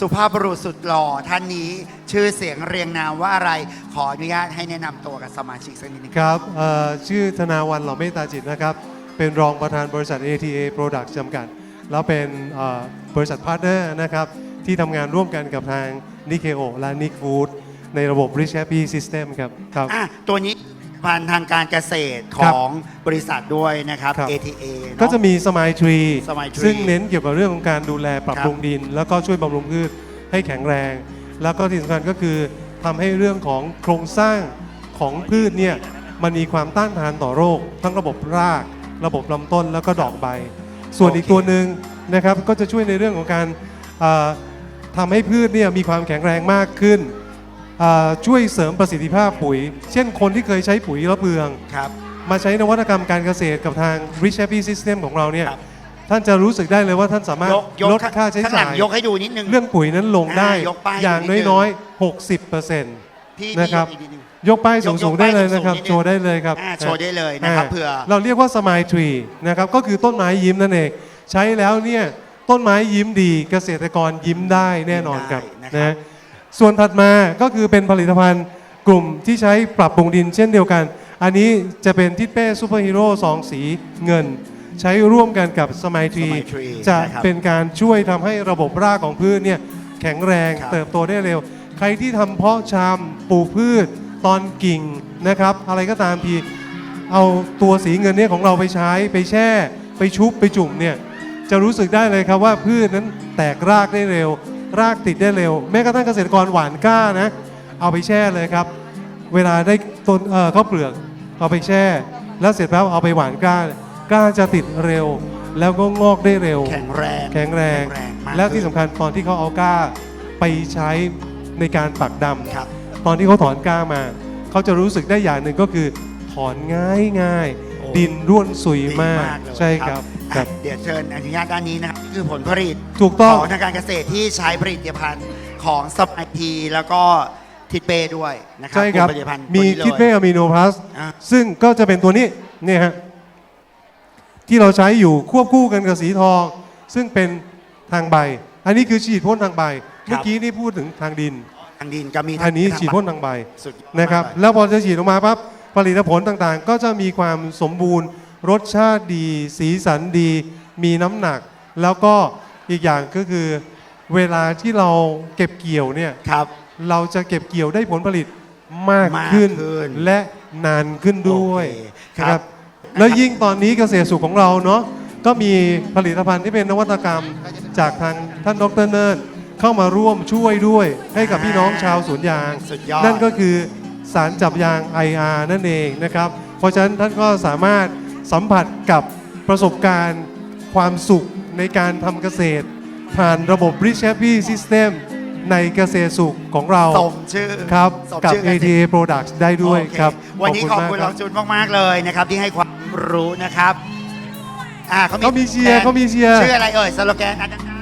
สุภาพบุรุษสุดหล่อท่านนี้ชื่อเสียงเรียงนามว่าอะไร ขออนุญาตให้แนะนำตัวกับสมาชิกสักนิดนึงครับเอ่อชื่อธนาวันเหล่าเมตตาจิตนะครับ เป็นรองประธานบริษัท ATA Product จำกัด แล้วเป็นเอ่อบริษัทพาร์ทเนอร์นะครับ ที่ทำงานร่วมกันกับทาง n i k e o และ Nick Food ในระบบ Rich Happy System ครับครับ อะตัวนี้ พันธุ์ทางการเกษตรขครับองบริษัทด้วยนะครับ ครับ ATA เนอ ก็จะมีสมายทรี Smile Tree ซึ่งเน้นเกี่ยวกับเรื่องของการดูแลปรับครับปรุงดิน แล้วก็ช่วยบำรุงพืชให้แข็งแรง แล้วก็ที่สำคัญก็คือทำให้เรื่องของโครงสร้างของพืชเนี่ยมันมีความต้านทานต่อโรค ทั้งระบบราก ระบบลำต้นแล้วก็ดอกใบ ส่วนอีกตัวหนึ่งนะครับก็จะช่วยในเรื่องของการเอ่อทำให้พืชเนี่ยมีความแข็งแรงมากขึ้นอ่า ช่วยเสริมประสิทธิภาพปุ๋ย เช่นคนที่เคยใช้ปุ๋ยระเบือง ครับ มาใช้นวัตกรรมการเกษตรกับทาง Rich Happy System ของเราเนี่ยครับ ท่านจะรู้สึกได้เลยว่าท่านสามารถยกยกลดค่าใช้ข้างหลัจ่างย ยกให้ดูนิดนึง เรื่องปุ๋ยนั้นลงได้อ่ายกป้ายอย่างนิดนึงน้อยๆ 60%พี่นะครับพี่ยกอีกนิดนึงยกป้ายสูยงกๆได้เลยนะครับป้ายสูงๆนิดนึงโชว์ได้เลยครับอ่าโชว์ได้เลยนะครับาเผื่อ เราเรียกว่าสมายทรีนะครับ ก็คือต้นไม้ยิ้มนั่นเอง ใช้แล้วเนี่ยต้นไม้ยิ้มดีเกษตรกรยิ้มได้แน่นอนครับได้นะครับนะ ส่วนถัดมาก็คือเป็นผลิตภัณฑ์กลุ่มที่ใช้ปรับปรุงดินเช่นเดียวกัน อันนี้จะเป็นทิศเป้ซูเปอร์ฮีโร่สองสีเงิน ใช้ร่วมกันกับสมัยทรี Smile Tree จะนะครับ เป็นการช่วยทำให้ระบบรากของพืชเนี่ยแข็งแรงครับ เติบโตได้เร็ว ใครที่ทำเพาะชำปลูกพืช ตอนกิ่งนะครับ อะไรก็ตามทีเอาตัวสีเงินเนี่ยของเราไปใช้ไปแช่ ไปชุบไปจุ่มเนี่ยจะรู้สึกได้เลยครับว่าพืชนั้นแตกรากได้เร็ว รากติดได้เร็ว แม้กระทั่งเกษตรกรหว่านกล้านะ เอาไปแช่เลยครับ เวลาได้ต้นเอ่อข้าวเปลือกเอาไปแช่ แล้วเสร็จแล้วเอาไปหว่านกล้ากล้าจะติดเร็ว แล้วก็งอกได้เร็วแข็งแรงแข็งแรงแข็งแรง มากและที่สำคัญตอนที่เขาเอากล้าไปใช้ในการปักดำ ครับ ตอนที่เขาถอนกล้ามา เขาจะรู้สึกได้อย่างหนึ่งก็คือ ถอนง่ายง่ายๆโอ้ ดินร่วนสุยดีมาก เลยใช่ครับคอะรับเดี๋ยวเชิญอนุญาตด้านนี้นะครับนี่คือผลผลิตถูกต้อง ของทางการเกษตรที่ใช้ผลิตภัณฑ์ของสมัยทีแล้วก็ทิดเป้ด้วยนะครัใช่ครับกลุ่ผลิตภัณฑ์มีตัวนี้เลย คิดเป้อะมิโนพลัสอะซึ่งก็จะเป็นตัวนี้เนี่ยฮะที่เราใช้อยู่ควบคู่กันกับสีทอง ซึ่งเป็นทางใบ อันนี้คือฉีดพ่นทางใบ เมื่อกี้นี่พูดถึงทางดิน ทางดินก็มีอันนี้ทางฉีดพ่นทางใบสุดยอดนะครับ มากเลยแล้วพอจะฉีดออกมาปั๊บ ผลิตผลต่างๆ ก็จะมีความสมบูรณ์ รสชาติดี สีสันดี มีน้ำหนัก แล้วก็อีกอย่างก็คือเวลาที่เราเก็บเกี่ยวเนี่ยครับ เราจะเก็บเกี่ยวได้ผลผลิตมากมากขึ้นขึ้น และนานขึ้นด้วยโอเคนะครับ แล้วยิ่งตอนนี้เกษตรสุขของเราเนาะก็มีผลิตภัณฑ์ที่เป็นนวัตกรรมจากทางท่านดรเนิร์เข้ามาร่วมช่วยด้วยให้กับพี่น้องชาวสวนยาง สุดยอด นั่นก็คือ สารจับยาง IR นั่นเองนะครับ เพราะฉะนั้นท่านก็สามารถสัมผัสกับประสบการณ์ความสุขในการทำเกษตร ผ่านระบบ Rich Happy System ในเกษตรสุขของเราสมชื่อครับสมกับ ชื่อเกษตร ATA Products ได้ด้วยโอเคครับวันนี้ขอบคุณมเรากจุนมาก ๆ เลยนะครับ ที่ให้ความรู้นะครับอ่าเขามีเชียร์เขามีเชียร์ ชื่ออะไรเอ่ยสโลแกนอาจา